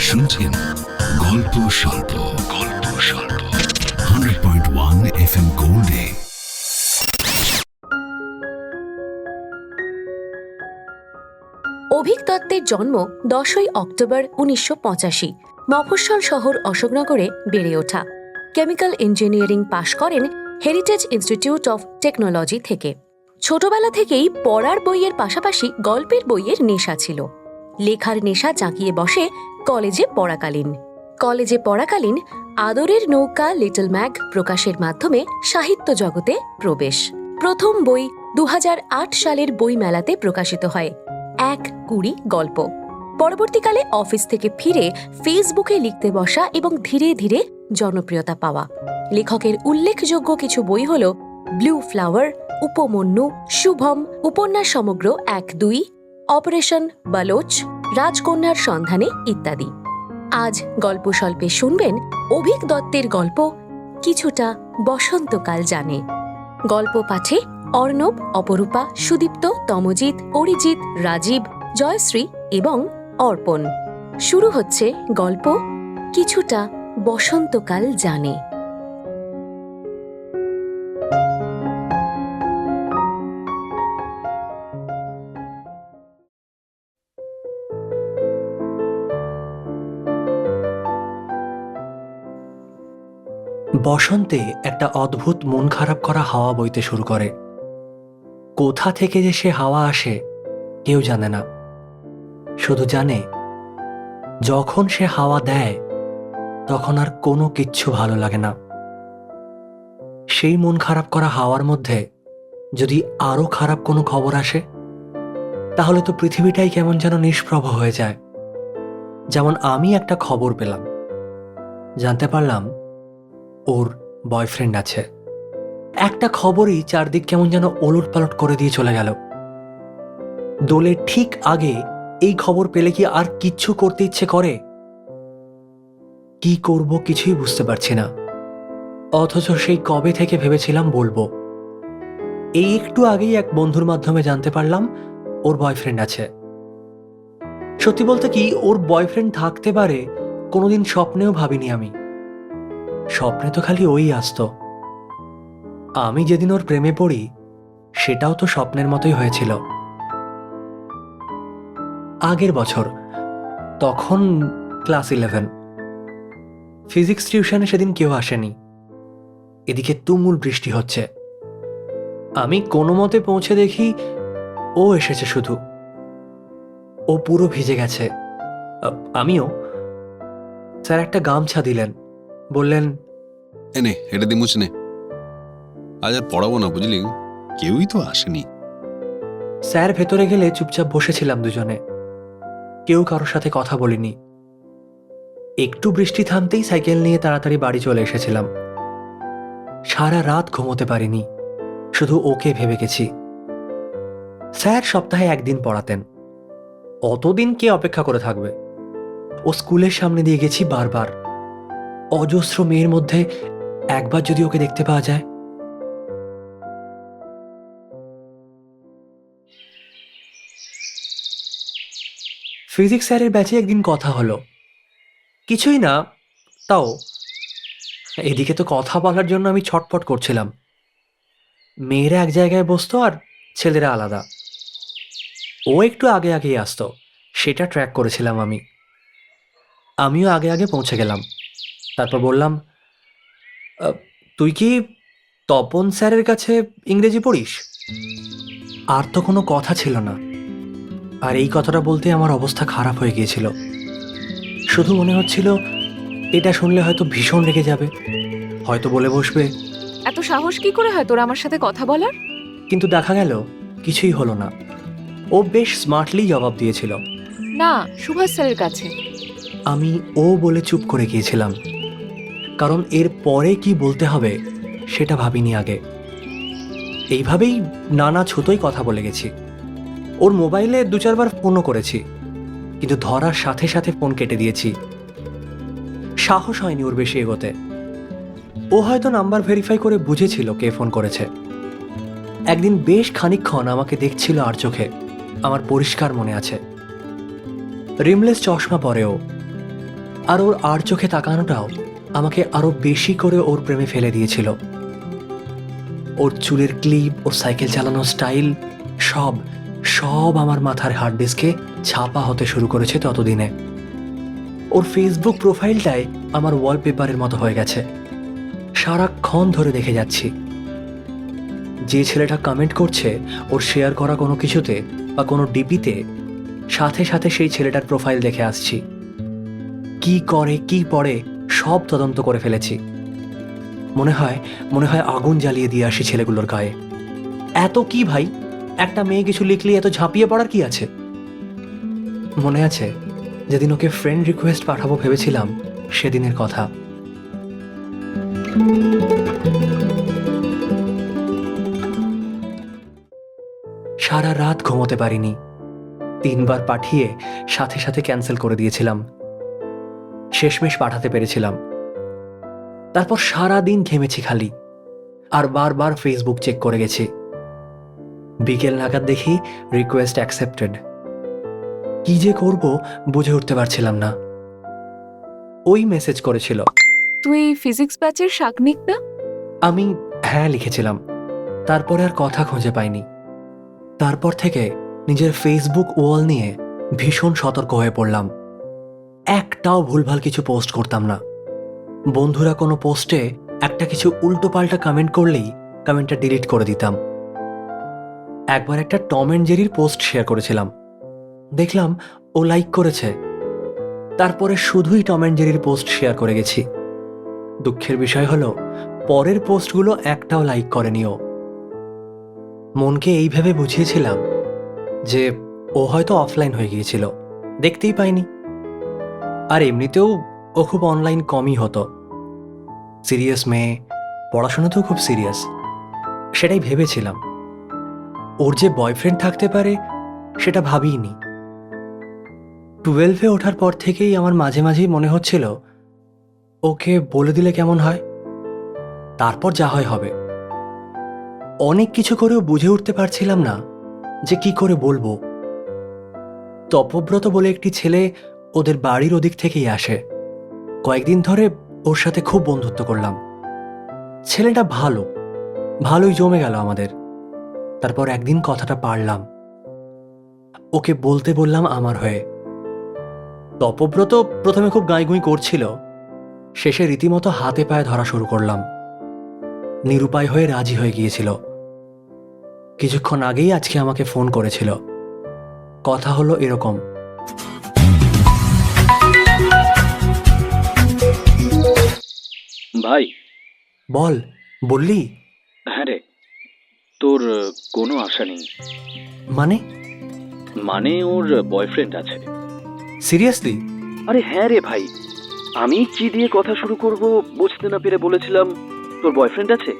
শুনছেন গল্প স্বল্প। গল্প স্বল্প। Hundred point one F M গোল্ডে Abhik দত্তের জন্ম দশই অক্টোবর উনিশশো পঁচাশি। মফস্বল শহর অশোকনগরে বেড়ে ওঠা। কেমিক্যাল ইঞ্জিনিয়ারিং পাশ করেন হেরিটেজ ইনস্টিটিউট অফ টেকনোলজি থেকে। ছোটবেলা থেকেই পড়ার বইয়ের পাশাপাশি গল্পের বইয়ের নেশা ছিল। লেখার নেশা জাঁকিয়ে বসে কলেজে পড়াকালীন। কলেজে পড়াকালীন আদরের নৌকা লিটল ম্যাগ প্রকাশের মাধ্যমে সাহিত্য জগতে প্রবেশ। প্রথম বই দু হাজার আট সালের বই মেলাতে প্রকাশিত হয়। এক কুড়ি গল্প। পরবর্তীকালে অফিস থেকে ফিরে ফেসবুকে লিখতে বসা এবং ধীরে ধীরে জনপ্রিয়তা পাওয়া। লেখকের উল্লেখযোগ্য কিছু বই হল ব্লু ফ্লাওয়ার, উপমন্যু, শুভম, উপন্যাস সমগ্র এক দুই, অপারেশন বালোচ রাজকন্যার সন্ধানে ইত্যাদি। আজ গল্প স্বল্পে শুনবেন অভিক দত্তের গল্প কিছুটা বসন্তকাল জানে। গল্প পাঠে অর্ণব, অপরূপা, সুদীপ্ত, তমজিৎ, অরিজিৎ, রাজীব, জয়শ্রী এবং অর্পণ। শুরু হচ্ছে গল্প কিছুটা বসন্তকাল জানে। বসন্তে একটা অদ্ভুত মন খারাপ করা হাওয়া বইতে শুরু করে। কোথা থেকে যে সে হাওয়া আসে, কেউ জানে না। শুধু জানে, যখন সে হাওয়া দেয়, তখন আর কোনো কিচ্ছু ভালো লাগে না। সেই মন খারাপ করা হাওয়ার মধ্যে যদি আরও খারাপ কোনো খবর আসে, তাহলে তো পৃথিবীটাই কেমন যেন নিষ্প্রভ হয়ে যায়। যেমন আমি একটা খবর পেলাম, জানতে পারলাম ওর বয়ফ্রেন্ড আছে। একটা খবরই চারদিক কেমন যেন ওলট পালট করে দিয়ে চলে গেল। দোলের ঠিক আগে এই খবর পেলে কি আর কিচ্ছু করতে ইচ্ছে করে? কি করব কিছুই বুঝতে পারছি না। অথচ সেই কবে থেকে ভেবেছিলাম বলব। এই একটু আগেই এক বন্ধুর মাধ্যমে জানতে পারলাম ওর বয়ফ্রেন্ড আছে। সত্যি বলতে কি, ওর বয়ফ্রেন্ড থাকতে পারে, কোনোদিন স্বপ্নেও ভাবিনি আমি। স্বপ্নে তো খালি ওই আসতো। আমি যেদিন ওর প্রেমে পড়ি, সেটাও তো স্বপ্নের মতোই হয়েছিল। আগের বছর, তখন ক্লাস ইলেভেন। ফিজিক্স টিউশনে সেদিন কেউ আসেনি। এদিকে তুমুল বৃষ্টি হচ্ছে। আমি কোনো মতে পৌঁছে দেখি, ও এসেছে শুধু। ও পুরো ভিজে গেছে। আমিও। স্যার একটা গামছা দিলেন। বললেন এনে এটা দিয়ে মুছে নে। আজ আর পড়াবো না বুঝলি? কেউই তো আসেনি। স্যার ভেতরে গেলে চুপচাপ বসেছিলাম দুজনে। কেউ কারোর সাথে কথা বলিনি। একটু বৃষ্টি থামতেই সাইকেল নিয়ে তাড়াতাড়ি বাড়ি চলে এসেছিলাম। সারা রাত ঘুমোতে পারিনি শুধু ওকে ভেবে গেছি। স্যার সপ্তাহে একদিন পড়াতেন। অতদিন কে অপেক্ষা করে থাকবে? ও স্কুলের সামনে দিয়ে গেছি বারবার। অজস্র মেয়ের মধ্যে একবার যদি ওকে দেখতে পাওয়া যায়। ফিজিক্স স্যারের ব্যাচে একদিন কথা হলো। কিছুই না, তাও। এদিকে তো কথা বলার জন্য আমি ছটফট করছিলাম। মেয়েরা এক জায়গায় বসতো আর ছেলেরা আলাদা। ও একটু আগে আগেই আসতো, সেটা ট্র্যাক করেছিলাম আমি। আমিও আগে আগে পৌঁছে গেলাম। তারপর বললাম তুই কি তপন স্যারের কাছে ইংরেজি পড়িস? আর তো কোনো কথা ছিল না। আর এই কথাটা বলতে আমার অবস্থা খারাপ হয়ে গিয়েছিল। শুধু মনে হচ্ছিল এটা শুনলে হয়তো ভীষণ রেগে যাবে। হয়তো বলে বসবে। এত সাহস কি করে হয় তোর আমার সাথে কথা বলার? কিন্তু দেখা গেল কিছুই হলো না। ও বেশ স্মার্টলি জবাব দিয়েছিল। না সুভাষ স্যারের কাছে। আমি ও বলে চুপ করে গিয়েছিলাম। কারণ এর পরে কি বলতে হবে, সেটা ভাবিনি আগে। এইভাবেই নানা ছুতোই কথা বলে গেছি। ওর মোবাইলে দু চারবার ফোনও করেছি, কিন্তু ধরার সাথে সাথে ফোন কেটে দিয়েছি। সাহস হয়নি ওর বেশি এগোতে। ও হয়তো নাম্বার ভেরিফাই করে বুঝেছিল কে ফোন করেছে। একদিন বেশ খানিকক্ষণ আমাকে দেখছিল আর চোখে, আমার পরিষ্কার মনে আছে। রিমলেস চশমা পরেও, আর ওর আর চোখে তাকানোটাও আমাকে আরও বেশি করে ওর প্রেমে ফেলে দিয়েছিল। ওর চুলের ক্লিপ ও সাইকেল চালানোর স্টাইল, সব সব আমার মাথার হার্ড ডিস্কে ছাপা হতে শুরু করেছে ততদিনে। ওর ফেসবুক প্রোফাইলটাই আমার ওয়ালপেপারের মতো হয়ে গেছে। সারাক্ষণ ধরে দেখে যাচ্ছি। যে ছেলেটা কমেন্ট করছে, ওর শেয়ার করা কোনো কিছুতে বা কোনো ডিপিতে সাথে সাথে সেই ছেলেটার প্রোফাইল দেখে আসছি। কি করে, কি পড়ে সব তদন্ত করে ফেলেছি। মনে হয় মনে হয় আগুন জ্বালিয়ে দিয়ে আসি ছেলেগুলোর গায়ে। এত কি ভাই? একটা মেয়ে কিছু লিখলে এত ঝাঁপিয়ে পড়ার কি আছে? মনে আছে, যেদিন ওকে ফ্রেন্ড রিকোয়েস্ট পাঠাবো ভেবেছিলাম, সেদিনের কথা। সারা রাত ঘুমোতে পারিনি। তিনবার পাঠিয়ে সাথে সাথে ক্যান্সেল করে দিয়েছিলাম। শেষমেশ পাঠাতে পেরেছিলাম। তারপর সারা দিন ঘেমেছি খালি আর বারবার ফেসবুক চেক করে গেছি। বিকেল নাগাদ দেখি রিকোয়েস্ট অ্যাকসেপ্টেড কি যে করব বুঝে উঠতে পারছিলাম না। ওই মেসেজ করেছিল। তুই ফিজিক্স ব্যাচের শাকনিক না? আমি হ্যাঁ লিখেছিলাম তারপরে আর কথা খুঁজে পাইনি। তারপর থেকে নিজের ফেসবুক ওয়াল নিয়ে ভীষণ সতর্ক হয়ে পড়লাম। একটাও ভুলভাল কিছু পোস্ট করতাম না। বন্ধুরা কোনো পোস্টে একটা কিছু উল্টোপাল্টা কমেন্ট করলেই কমেন্টটা ডিলিট করে দিতাম। একবার একটা টম অ্যান্ড জেরির পোস্ট শেয়ার করেছিলাম। দেখলাম ও লাইক করেছে। তারপরে শুধুই টম অ্যান্ড জেরির পোস্ট শেয়ার করে গেছি। দুঃখের বিষয় হলো, পরের পোস্টগুলো একটাও লাইক করেনি ও। মনকে এই ভেবে বুঝিয়েছিলাম যে ও হয়তো অফলাইন হয়ে গিয়েছিল। দেখতেই পাইনি। আর এমনিতেও ও খুব অনলাইন কমই হতো। সিরিয়াস মেয়ে পড়াশোনাতেও খুব সিরিয়াস সেটাই ভেবেছিলাম। ওর যে বয়ফ্রেন্ড থাকতে পারে, সেটা ভাবিনি টুয়েলভে ওঠার পর থেকেই আমার মাঝে মাঝেই মনে হচ্ছিল, ওকে বলে দিলে কেমন হয়? তারপর যা হয় হবে। অনেক কিছু করেও বুঝে উঠতে পারছিলাম না যে কি করে বলব। তপব্রত বলে একটি ছেলে ওদের বাড়ির ওদিক থেকেই আসে। কয়েকদিন ধরে ওর সাথে খুব বন্ধুত্ব করলাম। ছেলেটা ভালো, ভালোই জমে গেল আমাদের। তারপর একদিন কথাটা পারলাম। ওকে বলতে বললাম আমার হয়ে। তপব্রত প্রথমে খুব গাঁইগুঁই করছিল। শেষে রীতিমতো হাতে পায়ে ধরা শুরু করলাম। নিরুপায় হয়ে রাজি হয়ে গিয়েছিল। কিছুক্ষণ আগেই আজকে আমাকে ফোন করেছিল। কথা হলো এরকম। ভাই। বল বললি? হ্যাঁ রে তোর কোনো আশা নেই। মানে? মানে ওর বয়ফ্রেন্ড আছে। সিরিয়াসলি আরে হ্যাঁ রে ভাই আমি কি দিয়ে কথা শুরু করব বুঝতে না পেরে বলেছিলাম তোর বয়ফ্রেন্ড আছে?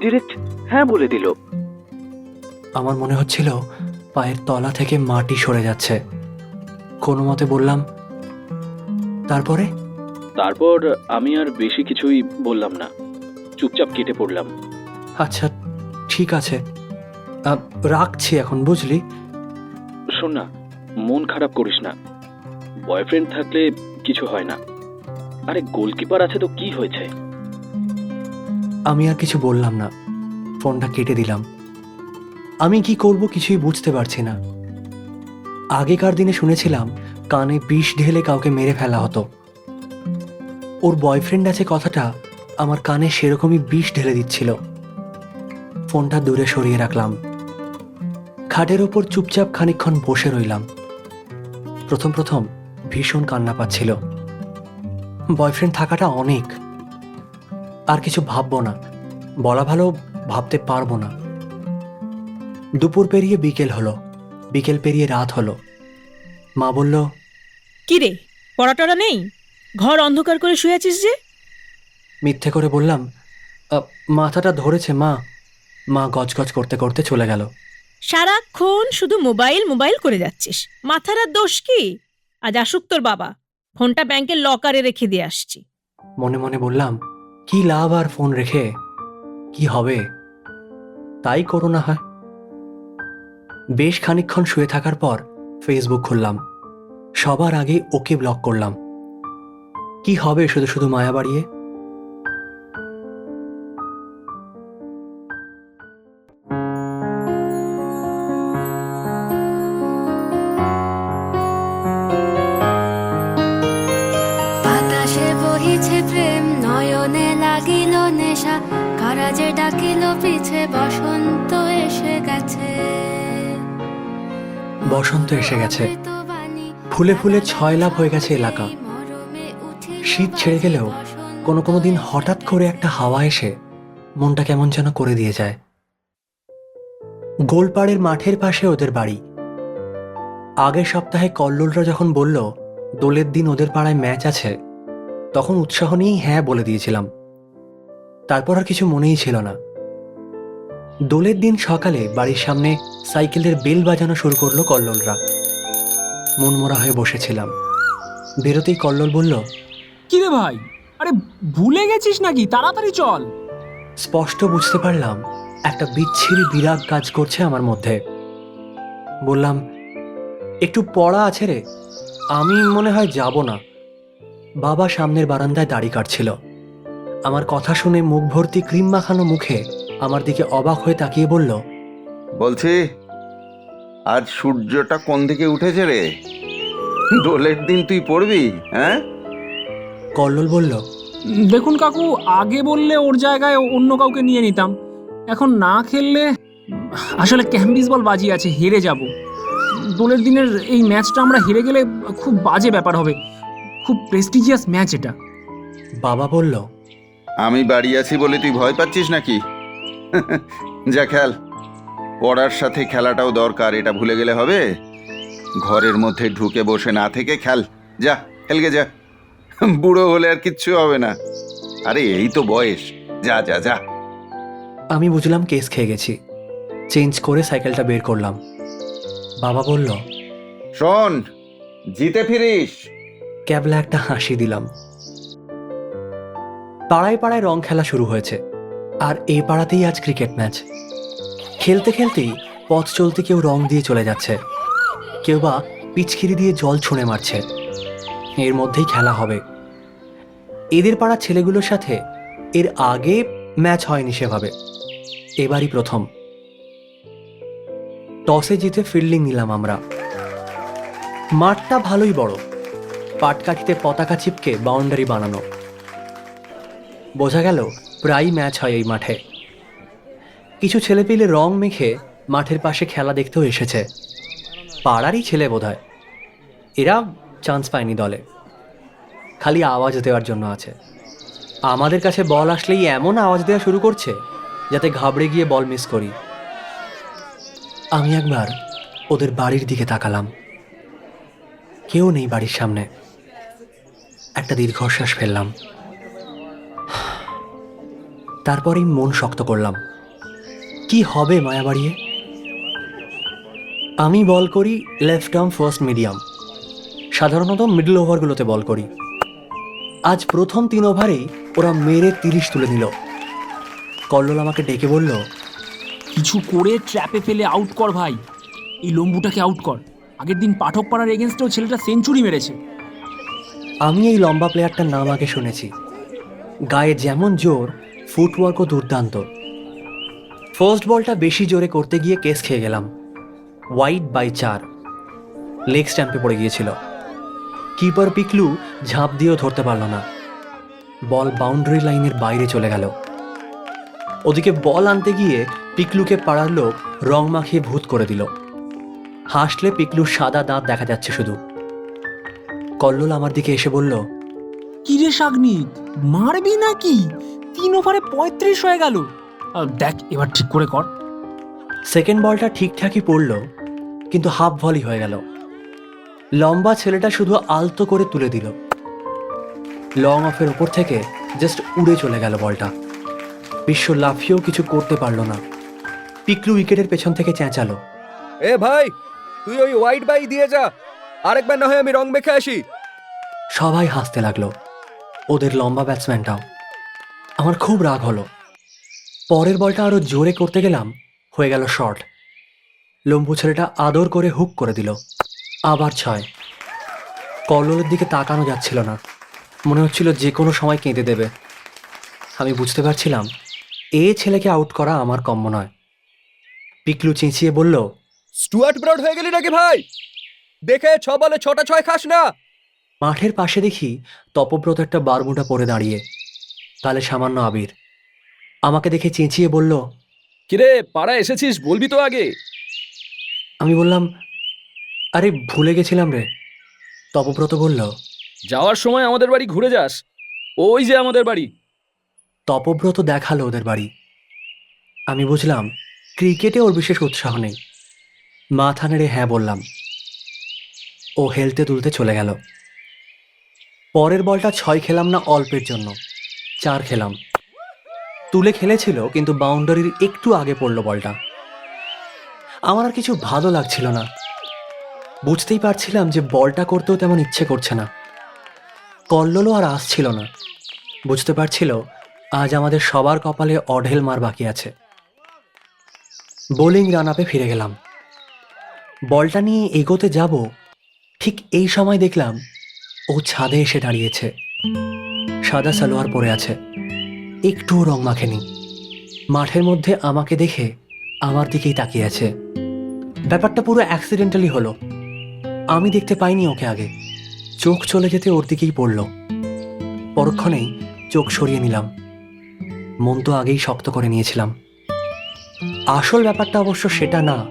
ডিরেক্ট হ্যাঁ বলে দিল। আমার মনে হচ্ছিল পায়ের তলা থেকে মাটি সরে যাচ্ছে। কোনো মতে বললাম তারপরে? তারপর আমি আর বেশি কিছুই বললাম না। চুপচাপ কেটে পড়লাম। আচ্ছা ঠিক আছে। আহ, রাখছি এখন বুঝলি? শোন না মন খারাপ করিস না। বয়ফ্রেন্ড থাকলে কিছু হয় না। আরে গোলকিপার আছে তো কি হয়েছে? আমি আর কিছু বললাম না। ফোনটা কেটে দিলাম। আমি কি করব কিছুই বুঝতে পারছি না। আগেকার দিনে শুনেছিলাম কানে বিষ ঢেলে কাউকে মেরে ফেলা হতো। ওর বয়ফ্রেন্ড আছে কথাটা আমার কানে সেরকমই বিষ ঢেলে দিচ্ছিল। ফোনটা দূরে সরিয়ে রাখলাম। খাটের ওপর চুপচাপ খানিকক্ষণ বসে রইলাম। প্রথম প্রথম ভীষণ কান্না পাচ্ছিল। বয়ফ্রেন্ড থাকাটা অনেক। আর কিছু ভাববো না। বলা ভালো ভাবতে পারব না। দুপুর পেরিয়ে বিকেল হলো। বিকেল পেরিয়ে রাত হলো। মা বলল কি রে পড়াটরা নেই? ঘর অন্ধকার করে শুয়ে আছিস যে? মিথ্যে করে বললাম "আ, মাথাটা ধরেছে মা। মা গজগজ করতে করতে চলে গেল। সারাক্ষণ শুধু মোবাইল মোবাইল করে যাচ্ছিস। মাথার আর দোষ কি? আজ আসুক তোর বাবা। ফোনটা ব্যাংকের লকারে রেখে দিয়ে আসছি। মনে মনে বললাম কি লাভ আর ফোন রেখে? কি হবে? তাই করো না হয়। বেশ খানিকক্ষণ শুয়ে থাকার পর ফেসবুক খুললাম। সবার আগে ওকে ব্লক করলাম। কি হবে শুধু শুধু মায়া বাড়িয়ে? বহিছে প্রেম নয়নে লাগিল নেশা। কারাজে ডাকিল পিছে বসন্ত এসে গেছে। বসন্ত এসে গেছে। ফুলে ফুলে ছয় লাভ হয়ে গেছে এলাকা। শীত ছেড়ে গেলেও কোনো কোনো দিন হঠাৎ করে একটা হাওয়া এসে মনটা কেমন যেন করে দিয়ে যায়। গোলপাড়ের মাঠের পাশে ওদের বাড়ি। আগের সপ্তাহে কল্লোলরা যখন বলল, দোলের দিন ওদের পাড়ায় ম্যাচ আছে, তখন উৎসাহ নিয়েই হ্যাঁ বলে দিয়েছিলাম। তারপর আর কিছু মনেই ছিল না। দোলের দিন সকালে বাড়ির সামনে সাইকেলের বেল বাজানো শুরু করল কল্লোলরা। মনমরা হয়ে বসেছিলাম। বেরোতেই কল্লোল বলল কিরে ভাই? আরে ভুলে গেছিস নাকি? তাড়াতাড়ি চল। স্পষ্ট বুঝতে পারলাম একটা বিচ্ছিরি বিরাগ কাজ করছে আমার মধ্যে। বললাম একটু পড়া আছে রে আমি মনে হয় যাব না। বাবা সামনের বারান্দায় দাড়ি কাটছিল। আমার কথা শুনে মুখ ভর্তি ক্রিম মাখানো মুখে আমার দিকে অবাক হয়ে তাকিয়ে বলল বলছি আজ সূর্যটা কোন দিকে উঠেছে রে? দোলের দিন তুই পড়বি হ্যাঁ? কল্লোল বলল দেখুন কাকু আগে বললে ওর জায়গায় অন্য কাউকে নিয়ে নিতাম। এখন না খেললে আসলে ক্যাম্বিস বল বাজি আছে হেরে যাব। দোলের দিনের এই ম্যাচটা আমরা হেরে গেলে খুব বাজে ব্যাপার হবে। খুব প্রেস্টিজিয়াস ম্যাচ এটা। বাবা বলল আমি বাড়ি আছি বলে তুই ভয় পাচ্ছিস নাকি? যা খেল। পড়ার সাথে খেলাটাও দরকার এটা ভুলে গেলে হবে। ঘরের মধ্যে ঢুকে বসে না থেকে খেল। যা খেলগে যা। বুড়ো হলে আর কিচ্ছু হবে না। আরে এই তো বয়স। যা যা যা। আমি বুঝলাম কেস খেয়ে গেছি। চেঞ্জ করে সাইকেলটা বের করলাম। বাবা বলল শোন জিতে ফিরিস। ক্যাবলা একটা হাসি দিলাম। পাড়ায় পাড়ায় রং খেলা শুরু হয়েছে। আর এই পাড়াতেই আজ ক্রিকেট ম্যাচ। খেলতে খেলতেই পথ চলতে কেউ রং দিয়ে চলে যাচ্ছে। কেউ বা পিচকিরি দিয়ে জল ছুঁড়ে মারছে। এর মধ্যেই খেলা হবে। এদের পাড়ার ছেলেগুলোর সাথে এর আগে ম্যাচ হয়নি সেভাবে। এবারই প্রথম। টসে জিতে ফিল্ডিং নিলাম আমরা। মাঠটা ভালোই বড়। পাটকাঠিতে পতাকা চিপকে বাউন্ডারি বানানো। বোঝা গেল প্রায়ই ম্যাচ হয় এই মাঠে। কিছু ছেলেপিলে রং মেখে মাঠের পাশে খেলা দেখতেও এসেছে। পাড়ারই ছেলে বোধহয়। এরা চান্স পায়নি দলে। খালি আওয়াজ দেওয়ার জন্য আছে। আমাদের কাছে বল আসলেই এমন আওয়াজ দেওয়া শুরু করছে, যাতে ঘাবড়ে গিয়ে বল মিস করি। আমি একবার ওদের বাড়ির দিকে তাকালাম। কেউ নেই বাড়ির সামনে। একটা দীর্ঘশ্বাস ফেললাম। তারপরেই মন শক্ত করলাম। কি হবে মায়া বাড়িয়ে আমি বল করি লেফট আর্ম ফার্স্ট মিডিয়াম। সাধারণত মিডল ওভারগুলোতে বল করি। আজ প্রথম তিন ওভারেই ওরা মেরে তিরিশ তুলে নিল। কল্লোল আমাকে ডেকে বলল কিছু করে ট্র্যাপে ফেলে আউট কর ভাই। এই লম্বুটাকে আউট কর। আগের দিন পাঠক পাড়ার এগেনস্টেও ছেলেটা সেঞ্চুরি মেরেছে। আমি এই লম্বা প্লেয়ারটার নাম আগে শুনেছি। গায়ে যেমন জোর ফুটওয়ার্কও দুর্দান্ত। ফার্স্ট বলটা বেশি জোরে করতে গিয়ে কেস খেয়ে গেলাম। ওয়াইড বাই চার। লেগ স্ট্যাম্পে পড়ে গিয়েছিল। কিপার পিকলু ঝাঁপ দিয়েও ধরতে পারল না। বল বাউন্ডারি লাইনের বাইরে চলে গেল। ওদিকে বল আনতে গিয়ে পিকলুকে পাড়ার লোক রং মাখিয়ে ভূত করে দিল। হাসলে পিকলুর সাদা দাঁত দেখা যাচ্ছে শুধু। কল্লোল আমার দিকে এসে বলল কিরে শাগনিক মারবি নাকি? তিন ওভারে পঁয়ত্রিশ হয়ে গেল। দেখ এবার ঠিক করে কর। সেকেন্ড বলটা ঠিকঠাকই পড়ল কিন্তু হাফ ভলি হয়ে গেল। লম্বা ছেলেটা শুধু আলতো করে তুলে দিল। লং অফের ওপর থেকে জাস্ট উড়ে চলে গেল বলটা। বিশ্ব লাফিয়েও কিছু করতে পারল না। পিকলু উইকেটের পেছন থেকে চেঁচালো। এ ভাই তুই ওই হোয়াইট বাই দিয়ে যা। আরেকবার না হয় আমি রং মেখে আসি। সবাই হাসতে লাগল। ওদের লম্বা ব্যাটসম্যানটাও আমার খুব রাগ হলো। পরের বলটা আরও জোরে করতে গেলাম হয়ে গেল শর্ট লম্বু ছেলেটা আদর করে হুক করে দিল। আবার ছয়। কল্লোলের দিকে তাকানো যাচ্ছিল না। মনে হচ্ছিল যে কোনো সময় কেঁদে দেবে। আমি বুঝতে পারছিলাম এ ছেলেকে আউট করা আমার কম্য নয়। পিকলু চেঁচিয়ে বলল স্টুয়ার্ট ব্রড হয়ে গেলি নাকি ভাই? দেখে ছ বলে ছটা ছয় খাস না? মাঠের পাশে দেখি তপব্রত একটা বারমুটা পরে দাঁড়িয়ে তাহলে সামান্য আবির। আমাকে দেখে চেঁচিয়ে বলল কিরে পাড়া এসেছিস বলবি তো আগে? আমি বললাম আরে ভুলে গেছিলাম রে। তপব্রত বলল যাওয়ার সময় আমাদের বাড়ি ঘুরে যাস। ওই যে আমাদের বাড়ি। তপব্রত দেখাল ওদের বাড়ি। আমি বুঝলাম ক্রিকেটে ওর বিশেষ উৎসাহ নেই। মাথা নেড়ে হ্যাঁ বললাম। ও হেলতে তুলতে চলে গেল। পরের বলটা ছয় খেলাম না অল্পের জন্য। চার খেলাম। তুলে খেলেছিল কিন্তু বাউন্ডারির একটু আগে পড়ল বলটা। আমার আর কিছু ভালো লাগছিল না। বুঝতেই পারছিলাম যে বলটা করতেও তেমন ইচ্ছে করছে না। কল্লোলও আর আসছিল না। বুঝতে পারছিল, আজ আমাদের সবার কপালে অঢেল মার বাকি আছে। বোলিং রান আপে ফিরে গেলাম। বলটা নিয়ে এগোতে যাব, ঠিক এই সময় দেখলাম, ও ছাদে এসে দাঁড়িয়েছে। সাদা সালোয়ার পরে আছে। একটুও রং মাখেনি। মাঠের মধ্যে আমাকে দেখে আমার দিকেই তাকিয়ে আছে। ব্যাপারটা পুরো অ্যাক্সিডেন্টালি হলো। আমি দেখতে পাইনি ওকে আগে। চোখ চলে যেতে ওর দিকেই পড়ল। পরক্ষণেই চোখ সরিয়ে নিলাম। মন তো আগেই শক্ত করে নিয়েছিলাম। আসল ব্যাপারটা অবশ্য সেটা না।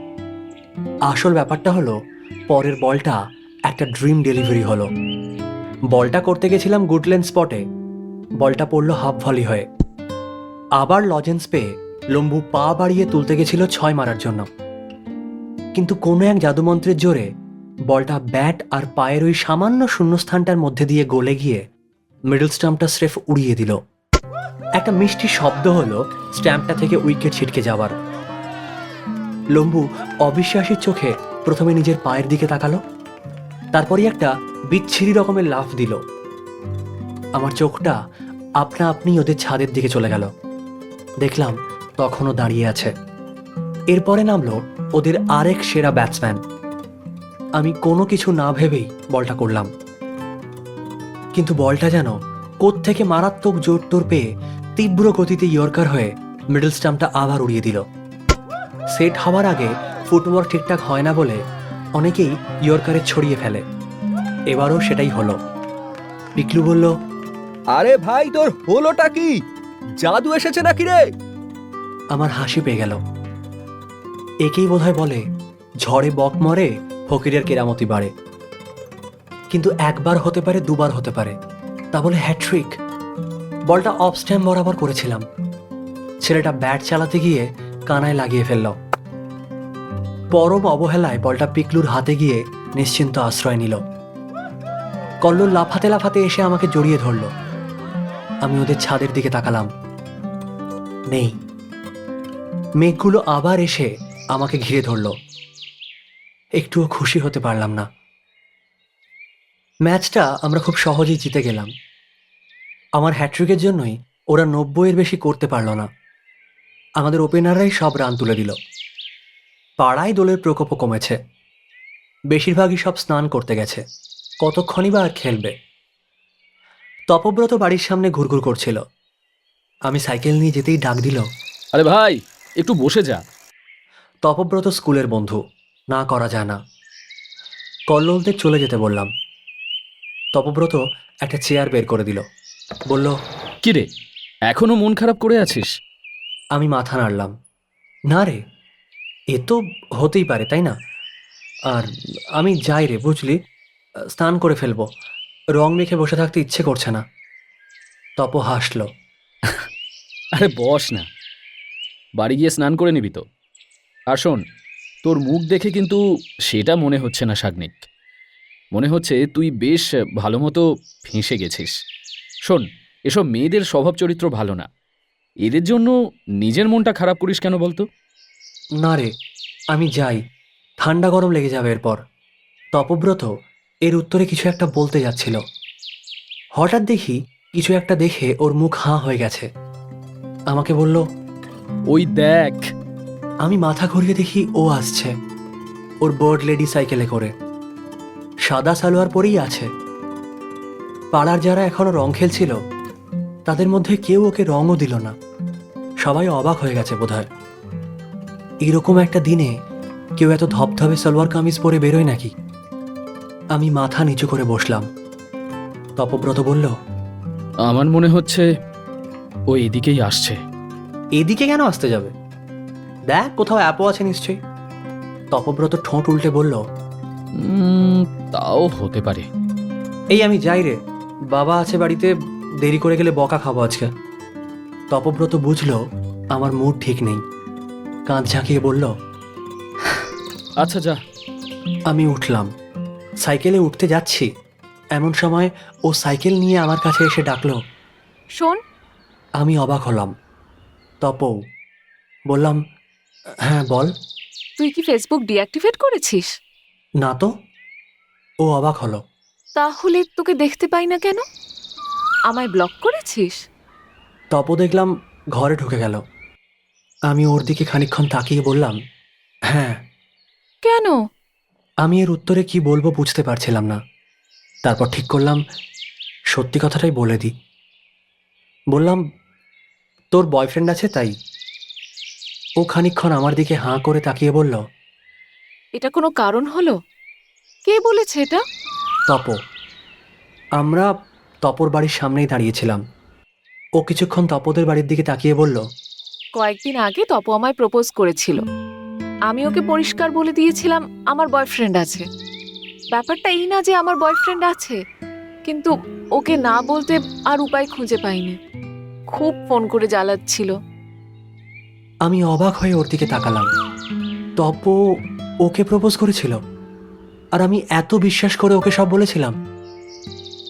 আসল ব্যাপারটা হলো, পরের বলটা একটা ড্রিম ডেলিভারি হলো। বলটা করতে গেছিলাম গুডল্যান্ড স্পটে। বলটা পড়ল হাফ ভলি হয়ে। আবার লজেন্স পেয়ে লম্বু পা বাড়িয়ে তুলতে গেছিল ছয় মারার জন্য। কিন্তু কোনো এক জাদুমন্ত্রের জোরে বলটা ব্যাট আর পায়ের ওই সামান্য শূন্যস্থানটার মধ্যে দিয়ে গলে গিয়ে মিডল স্টাম্পটা স্রেফ উড়িয়ে দিল। একটা মিষ্টি শব্দ হলো স্ট্যাম্পটা থেকে উইকেট ছিটকে যাওয়ার। লম্বু অবিশ্বাসীর চোখে প্রথমে নিজের পায়ের দিকে তাকালো, তারপরই একটা বিচ্ছিরি রকমের লাফ দিল। আমার চোখটা আপনা আপনি ওদের ছাদের দিকে চলে গেল। দেখলাম তখনও দাঁড়িয়ে আছে। এরপরে নামলো ওদের আরেক সেরা ব্যাটসম্যান। আমি কোনো কিছু না ভেবেই বলটা করলাম। কিন্তু বলটা যেন থেকে মারাত্মক জোর টোর পেয়ে তীব্র গতিতে ইয়র্কার হয়ে মিডল স্টাম্পটা আবার উড়িয়ে দিল। সেট হওয়ার আগে ফুটওয়ার্ক ঠিকঠাক হয় না বলে অনেকেই ইয়র্কারে ছড়িয়ে ফেলে। এবারও সেটাই হলো। পিকলু বলল আরে ভাই তোর হলোটা কি? জাদু এসেছে নাকি রে? আমার হাসি পেয়ে গেল। একেই বোধহয় বলে ঝড়ে বক মরে ফকিরের কেরামতি বাড়ে। কিন্তু একবার হতে পারে, দুবার হতে পারে। তা বলে হ্যাট্রিক বলটা অফ স্ট্যাম্প বরাবর করেছিলাম। ছেলেটা ব্যাট চালাতে গিয়ে কানায় লাগিয়ে ফেলল। পরম অবহেলায় বলটা পিকলুর হাতে গিয়ে নিশ্চিন্ত আশ্রয় নিল। কল্লোল লাফাতে লাফাতে এসে আমাকে জড়িয়ে ধরল। আমি ওদের ছাদের দিকে তাকালাম। নেই। মেঘগুলো আবার এসে আমাকে ঘিরে ধরল। একটুও খুশি হতে পারলাম না। ম্যাচটা আমরা খুব সহজেই জিতে গেলাম। আমার হ্যাট্রিকের জন্যই ওরা নব্বইয়ের বেশি করতে পারল না। আমাদের ওপেনাররাই সব রান তুলে দিল। পাড়ায় দোলের প্রকোপও কমেছে। বেশিরভাগই সব স্নান করতে গেছে। কতক্ষণই বা আর খেলবে? তপব্রত বাড়ির সামনে ঘুরঘুর করছিল। আমি সাইকেল নিয়ে যেতেই ডাক দিল আরে ভাই একটু বসে যা। তপব্রত স্কুলের বন্ধু। না করা যায় না। কল্লোলদের চলে যেতে বললাম। তপব্রত একটা চেয়ার বের করে দিল। বলল কিরে এখনও মন খারাপ করে আছিস? আমি মাথা নাড়লাম। না রে এ তো হতেই পারে তাই না? আর আমি যাই রে বুঝলি? স্নান করে ফেলব। রং মেখে বসে থাকতে ইচ্ছে করছে না। তপ হাসল। আরে বস না। বাড়ি গিয়ে স্নান করে নিবি তো। আর শোন তোর মুখ দেখে কিন্তু সেটা মনে হচ্ছে না সাগ্নিক। মনে হচ্ছে তুই বেশ ভালো মতো ফেঁসে গেছিস। শোন এসব মেয়েদের স্বভাব চরিত্র ভালো না। এদের জন্য নিজের মনটা খারাপ করিস কেন বলতো? না রে আমি যাই। ঠান্ডা গরম লেগে যাবে এরপর। তপব্রত এর উত্তরে কিছু একটা বলতে যাচ্ছিল। হঠাৎ দেখি কিছু একটা দেখে ওর মুখ হাঁ হয়ে গেছে। আমাকে বলল ওই দেখ আমি মাথা ঘুরিয়ে দেখি ও আসছে। ওর বার্ড লেডি সাইকেলে করে। সাদা সালোয়ার পরেই আছে। পাড়ার যারা এখনও রং খেলছিল তাদের মধ্যে কেউ ওকে রঙও দিল না। সবাই অবাক হয়ে গেছে বোধহয়। এরকম একটা দিনে কেউ এত ধপধপে সালোয়ার কামিজ পরে বেরোয় নাকি? আমি মাথা নিচু করে বসলাম। তপব্রত বলল আমার মনে হচ্ছে ও এদিকেই আসছে। এদিকে কেন আসতে যাবে? দেখ কোথাও অ্যাপও আছে নিশ্চয়ই। তপব্রত ঠোঁট উল্টে বলল উম, তাও হতে পারে। এই আমি যাই রে বাবা আছে বাড়িতে দেরি করে গেলে বকা খাব আজকে। তপব্রত বুঝলো আমার মুড ঠিক নেই। কাঁধ ঝাঁকিয়ে বলল আচ্ছা যা। আমি উঠলাম। সাইকেলে উঠতে যাচ্ছি। এমন সময় ও সাইকেল নিয়ে আমার কাছে এসে ডাকলো শোন। আমি অবাক হলাম। তপৌ বললাম হ্যাঁ বল। তুই কি ফেসবুক ডিঅ্যাক্টিভেট করেছিস? না তো। ও অবাক হলো। তাহলে তোকে দেখতে পাই না কেন? আমায় ব্লক করেছিস? তপ দেখলাম ঘরে ঢুকে গেল। আমি ওর দিকে খানিকক্ষণ তাকিয়ে বললাম হ্যাঁ। কেন? আমি এর উত্তরে কি বলব বুঝতে পারছিলাম না। তারপর ঠিক করলাম সত্যি কথাটাই বলে দিই বললাম তোর বয়ফ্রেন্ড আছে তাই। ও খানিকক্ষণ আমার দিকে হাঁ করে তাকিয়ে বলল এটা কোনো কারণ হলো? কে বলেছে এটা? তপ। আমরা তপর বাড়ির সামনেই দাঁড়িয়েছিলাম। ও কিছুক্ষণ তপদের বাড়ির দিকে তাকিয়ে বলল কয়েকদিন আগে তপ আমায় প্রপোজ করেছিল। আমি ওকে পরিষ্কার বলে দিয়েছিলাম আমার বয়ফ্রেন্ড আছে। ব্যাপারটা এই না যে আমার বয়ফ্রেন্ড আছে কিন্তু ওকে না বলতে আর উপায় খুঁজে পাইনি। খুব ফোন করে জ্বালাচ্ছিল। আমি অবাক হয়ে ওর দিকে তাকালাম। তপ ওকে প্রপোজ করেছিল। আর আমি এত বিশ্বাস করে ওকে সব বলেছিলাম।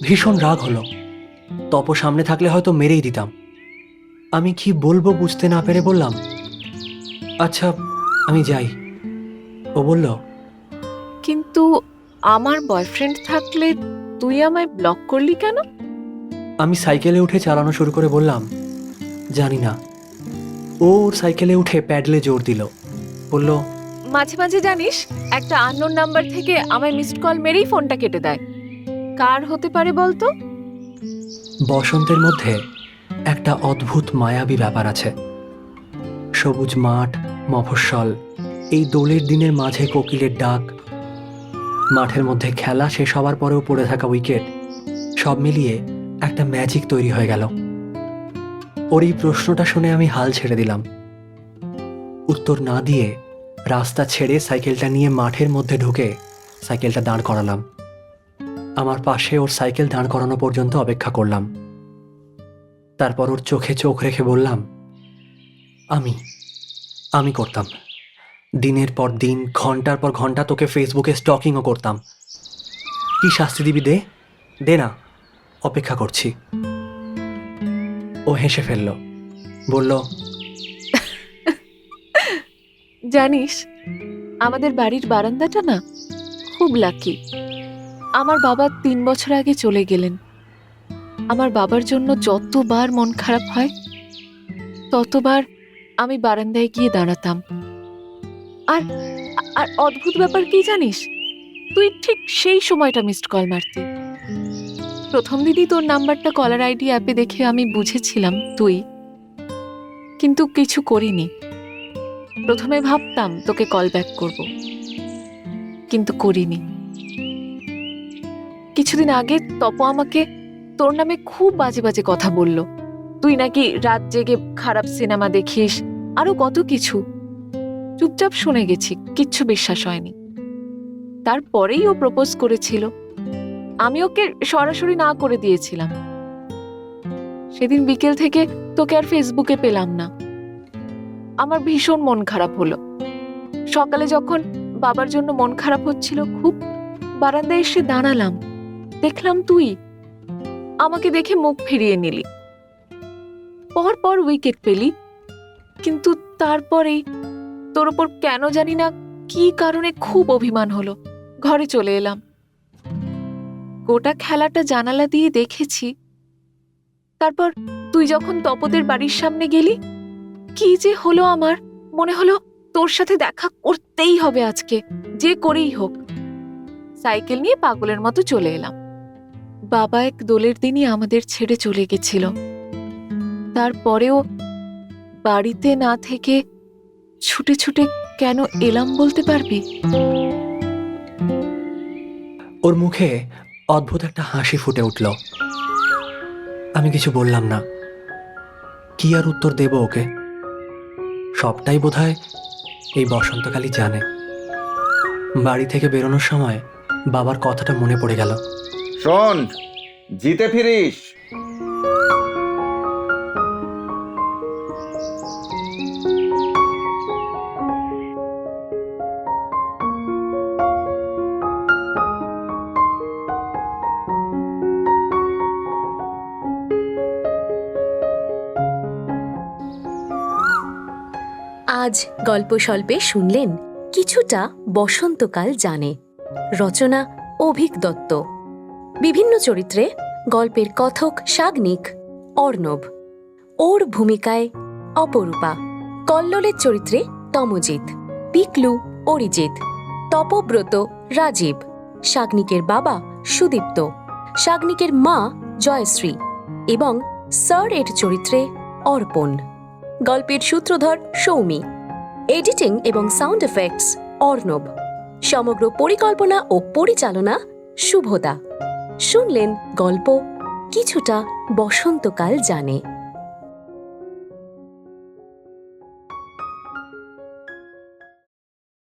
ভীষণ রাগ হলো। তপ সামনে থাকলে হয়তো মেরেই দিতাম। আমি কি বলব বুঝতে না পেরে বললাম আচ্ছা আমি যাই। ও বলল কিন্তু আমার বয়ফ্রেন্ড থাকলে তুই আমায় ব্লক করলি কেন? আমি সাইকেলে উঠে চালানো শুরু করে বললাম জানি না। ও ওর সাইকেলে উঠে প্যাডলে জোর দিল। বলল মাঝে মাঝে জানিস একটা আননোন নাম্বার থেকে আমায় মিসড কল মেরেই ফোনটা কেটে দেয়। কার হতে পারে বলতো? বসন্তের মধ্যে একটা অদ্ভুত মায়াবী ব্যাপার আছে। সবুজ মাঠ মফস্বল এই দোলের দিনের মাঝে কোকিলের ডাক মাঠের মধ্যে খেলা শেষ হওয়ার পরেও পড়ে থাকা উইকেট সব মিলিয়ে একটা ম্যাজিক তৈরি হয়ে গেল। ওর এই প্রশ্নটা শুনে আমি হাল ছেড়ে দিলাম। উত্তর না দিয়ে রাস্তা ছেড়ে সাইকেলটা নিয়ে মাঠের মধ্যে ঢুকে সাইকেলটা দাঁড় করালাম। আমার পাশে ওর সাইকেল দাঁড় করানো পর্যন্ত অপেক্ষা করলাম। তারপর ওর চোখে চোখ রেখে বললাম, আমি আমি করতাম। দিনের পর দিন, ঘণ্টার পর ঘণ্টা তোকে ফেসবুকে স্টকিংও করতাম। কি শাস্তি দিবি দে? দে না, অপেক্ষা করছি। ও হেসে ফেলল। বলল, জানিস, আমাদের বাড়ির বারান্দাটা না খুব লাকি আমার বাবা তিন বছর আগে চলে গেলেন। আমার বাবার জন্য যতবার মন খারাপ হয়, ততবার আমি বারান্দায় গিয়ে দাঁড়াতাম। আর আর অদ্ভুত ব্যাপার কি জানিস? তুই ঠিক সেই সময়টা মিসড কল মারতি। প্রথম দিনই তোর নাম্বারটা কলার আইডি অ্যাপে দেখে আমি বুঝেছিলাম তুই। কিন্তু কিছু করিনি। প্রথমে ভাবতাম তোকে কল ব্যাক করব। কিন্তু করিনি। কিছুদিন আগে তপ আমাকে তোর নামে খুব বাজে বাজে কথা বলল। তুই নাকি রাত জেগে খারাপ সিনেমা দেখিস, আরও কত কিছু। চুপচাপ শুনে গেছি, কিচ্ছু বিশ্বাস হয়নি। তারপরেই ও প্রপোজ করেছিল। আমি ওকে সরাসরি না করে দিয়েছিলাম। সেদিন বিকেল থেকে তোকে আর ফেসবুকে পেলাম না। আমার ভীষণ মন খারাপ হলো। সকালে যখন বাবার জন্য মন খারাপ হচ্ছিল, খুব বারান্দায় এসে দাঁড়ালাম। দেখলাম তুই আমাকে দেখে মুখ ফিরিয়ে নিলি। পর পর উইকেট পেলি। কিন্তু তারপরেই তোর ওপর কেন জানি না কি কারণে খুব অভিমান হলো। ঘরে চলে এলাম। গোটা খেলাটা জানালা দিয়ে দেখেছি। তারপর তুই যখন তপদের বাড়ির সামনে গেলি, কি যে হলো আমার? মনে হলো তোর সাথে দেখা করতেই হবে আজকে, যে করেই হোক। সাইকেল নিয়ে পাগলের মতো চলে এলাম। বাবা এক দোলের দিনই আমাদের ছেড়ে চলে গেছিল। তারপরেও বাড়িতে না থেকে ছুটে ছুটে কেন এলাম বলতে পারবি? ওর মুখে অদ্ভুত একটা হাসি ফুটে উঠল। আমি কিছু বললাম না। কি আর উত্তর দেব ওকে? সবটাই বোধহয় এই বসন্তকালই জানে। বাড়ি থেকে বেরোনোর সময় বাবার কথাটা মনে পড়ে গেল। শোন, জিতে ফিরিস। আজ গল্প স্বল্পে শুনলেন কিছুটা বসন্তকাল জানে। রচনা অভিক দত্ত। বিভিন্ন চরিত্রে গল্পের কথক সাগ্নিক, অর্ণব। ওর ভূমিকায় অপরূপা। কল্লোলের চরিত্রে তমজিৎ, পিকলু অরিজিৎ, তপব্রত রাজীব, সাগ্নিকের বাবা সুদীপ্ত, সাগ্নিকের মা জয়শ্রী এবং স্যার এর চরিত্রে অর্পণ। গল্পের সূত্রধর সৌমি এডিটিং এবং সাউন্ড এফেক্টস অর্ণব, সমগ্র পরিকল্পনা ও পরিচালনা শুভদা। শুনলেন গল্প কিছুটা বসন্তকাল জানে।